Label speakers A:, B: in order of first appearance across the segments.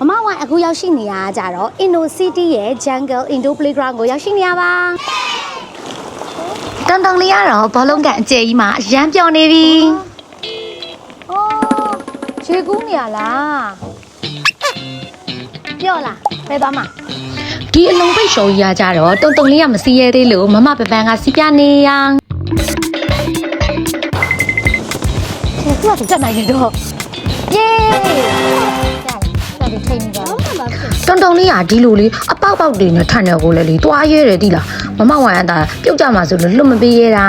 A: မမဝိုင်းအခုရောက်ရှိနေရတာကြတော့ Indo City ရဲ့ Jungle Indo Playground ကိုရောက်ရှိနေရပါတန်တန်လေးကတော့ဘောလုံးကန်အကျယ်ကြီးမှာအရန်ပြောင်းနေပြီအော်ခြေကူးနေရလားပြော့လားဘယ်သွားမှာ
B: ဒီအလုံးပိတ်ရှုံးကြီးရကြတော့တုံတုံလေးကမစီးရဲသေးလို့မမပပန်းကစီးပြနေရန်
A: ခြေကူးကတက်နိုင်နေတော့ယေးရတယ် တုံ
B: တုံလေးဟာဒီလိုလေးအပေါက်ပေါက်တွေနဲ့ထန်တယ်ကိုလည်းလေတွားရဲတယ်တိလားမမဝိုင်အတာပြုတ်ကြမှာဆိုလို့လွတ်မပေးရတာ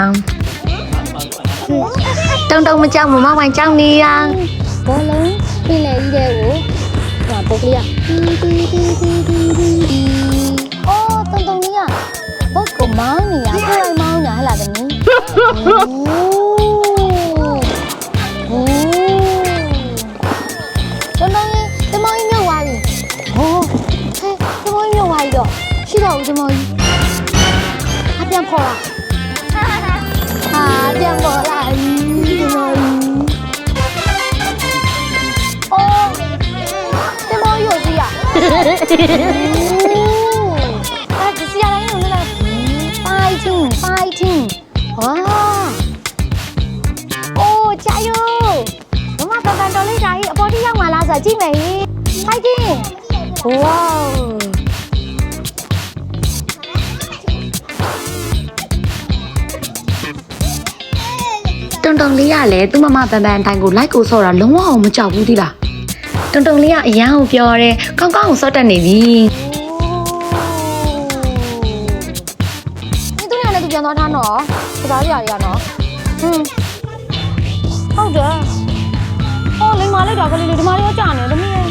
B: တုံတုံမကြောက်မမဝိုင်ကြောက်နေတာ
A: ဘောလုံးပြင်းနေကြီးတဲ့ကိုဟာပုတ်လေးကတီတီတီတီတီတီအော်တုံတုံလေးကဘုတ်ကိုမောင်းနေရခိုင်မောင်းညာဟဲ့လားတမီး တော့ရှိတော့ဦးတမောကြီးအပြန်ခေါ်လာဟာပြန်ခေါ်လာဦးတမောကြီးအိုးတမောကြီးတို့ရအာဒီစီရိုင်းလုံးလာ fighting fighting ว้าโอ้ใจโยမမကန်ကန်တော်လေးဒါကြီးအပေါ်ထိရောက်မှလားဆိုကြည့်မယ် fighting 哇！Wow.
B: တုံတုံလေးကလည်းသူ့မမပန်ပန်အတိုင်းကိုလိုက်ကိုဆော့တာလုံးဝအောင်မကြောက်ဘူးသီလားတုံတုံလေးကအရန်ကိုပြောရဲကောင်းကောင်းကိုဆော့တတ်နေပြီ။
A: သူတို့ကလည်းသူပြန်သွားထားနော်။စကားပြရရနော်။ဟွန်းဟုတ်တယ်။ဟောလိမ္မာလိုက်တာကလေးလေးဒီမလေးကကြာနေသမီးရဲ့။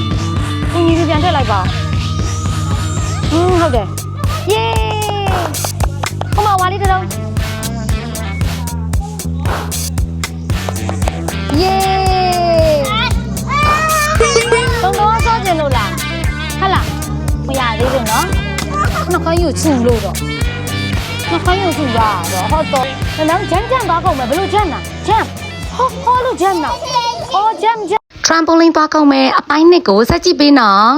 A: ဦးကြီးပြပြန်ထည့်လိုက်ပါ။ဟွန်းဟုတ်တယ်။ယေး။ဟိုမှာဝါလေးတစ်လုံး နှခမ်းယူချူလို့တော့နှခမ်းယူချူရတော့ဟုတ်တော့ဒါလည်းဂျမ်ဂျမ်သွားကုန်မယ်ဘယ်လိုဂျမ်လားဂျမ်ဟောဟောလို့ဂျမ်လားအော်ဂျမ်ဂျမ်
B: trampoline သွားကောင်းမယ်အပိုင်းနှစ်ကိုဆက်ကြည့်ပေးနော်